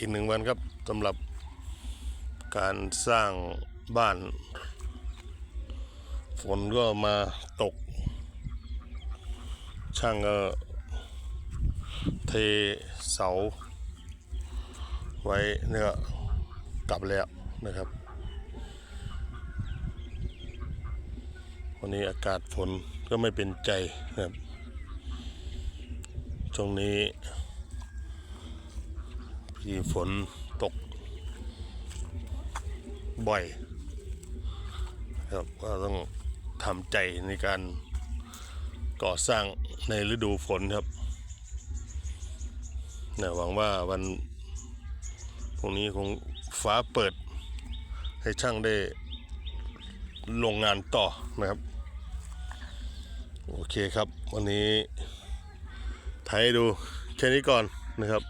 อีกหนึ่งวันครับสำหรับการสร้างบ้าน ฝนก็มาตก ช่างก็เทเสา ไว้เนี่ยกลับแล้วนะครับ วันนี้อากาศฝนก็ไม่เป็นใจนะครับช่วงนี้ พี่ฝนตกบ่อยครับก็ต้องทำใจในการก่อสร้างในฤดูฝนครับนี่ยหวังว่าวันพรุ่งนี้คงฟ้าเปิด ให้ช่างได้ลงงานต่อนะครับ โอเคครับ วันนี้ถ่ายดูแค่นี้ก่อนนะครับ